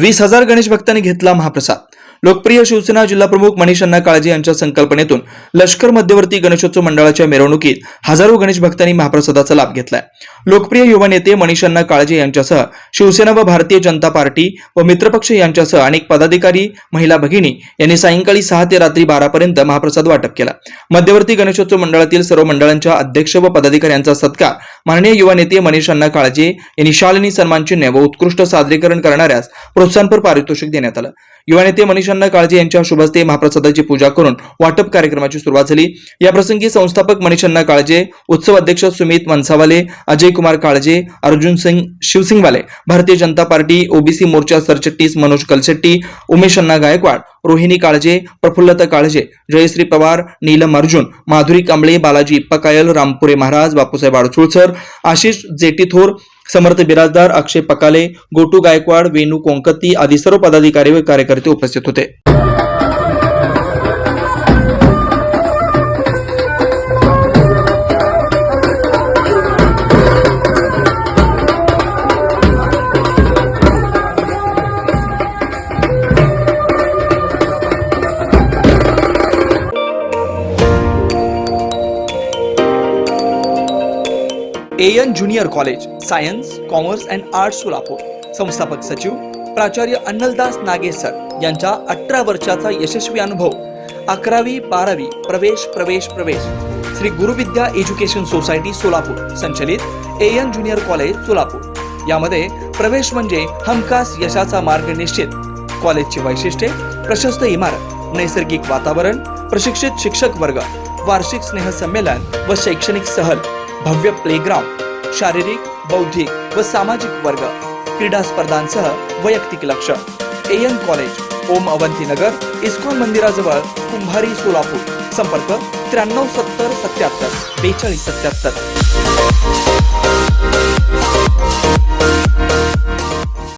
वीस हजार गणेश भक्तांनी घेतला महाप्रसाद. लोकप्रिय शिवसेना जिल्हाप्रमुख मनीष अण्णा काळजे यांच्या संकल्पनेतून लष्कर मध्यवर्ती गणेशोत्सव मंडळाच्या मिरवणुकीत हजारो गणेश भक्तांनी महाप्रसादाचा लाभ घेतलाय. लोकप्रिय युवा नेते मनीष अण्णा काळजे यांच्यासह शिवसेना व भारतीय जनता पार्टी व मित्रपक्ष यांच्यासह अनेक पदाधिकारी महिला भगिनी यांनी सायंकाळी सहा ते रात्री बारा पर्यंत महाप्रसाद वाटप केला. मध्यवर्ती गणेशोत्सव मंडळातील सर्व मंडळांच्या अध्यक्ष व पदाधिकाऱ्यांचा सत्कार माननीय युवा नेते मनीष अण्णा काळजे यांनी शालिनी सन्मान चिन्ह व उत्कृष्ट सादरीकरण करणाऱ्यास प्रोत्साहनपर पारितोषिक देण्यात आलं. युवा नेते मनीष अण्णा काळजे यांच्या शुभहस्ते महाप्रसादाची पूजा करून वाटप कार्यक्रमाची सुरुवात झाली. याप्रसंगी संस्थापक मनीष अण्णा काळजे उत्सव अध्यक्ष सुमित मनसावाले अजय कुमार काळजे अर्जुन सिंग शिवसिंगवाले भारतीय जनता पार्टी ओबीसी मोर्चा सरचिटणीस मनोज कलशेट्टी उमेश अण्णा गायकवाड रोहिणी काळजे प्रफुल्लता काळजे जयश्री पवार नीलम अर्जुन माधुरी कांबळे बालाजी इप्पाकायल रामपुरे महाराज बापूसाहेब आडचुळसर आशिष जेटीथोर समर्थ बिराजदार अक्षय पकाले गोटू गायकवाड वेणू कोंकती आदी सर्व पदाधिकारी व कार्यकर्ते उपस्थित होते. N junior college science commerce and arts Solapur संस्थापक सचिव प्राचार्य अन्नलदास नागेसर यांचा अठरा वर्षाचा यशस्वी अनुभव. अकरावी बारावी प्रवेश प्रवेश प्रवेश. श्री गुरुविद्या एज्युकेशन सोसायटी सोलापूर संचलित एन ज्युनियर कॉलेज सोलापूर. यामध्ये प्रवेश म्हणजे हमखास यशाचा मार्ग निश्चित. कॉलेजची वैशिष्ट्ये प्रशस्त इमारत नैसर्गिक वातावरण प्रशिक्षित शिक्षक वर्ग वार्षिक स्नेहसंमेलन व शैक्षणिक सहल. भव्य प्लेग्राउंड शारीरिक बौद्धिक व सामाजिक वर्ग क्रीडा स्पर्धांसह वैयक्तिक लक्ष. A N college Om Avantinagar ISKCON मंदिराजवळ कुंभारी सोलापूर. संपर्क त्र्याण्णव सत्तर सत्याहत्तर बेचाळीस सत्याहत्तर.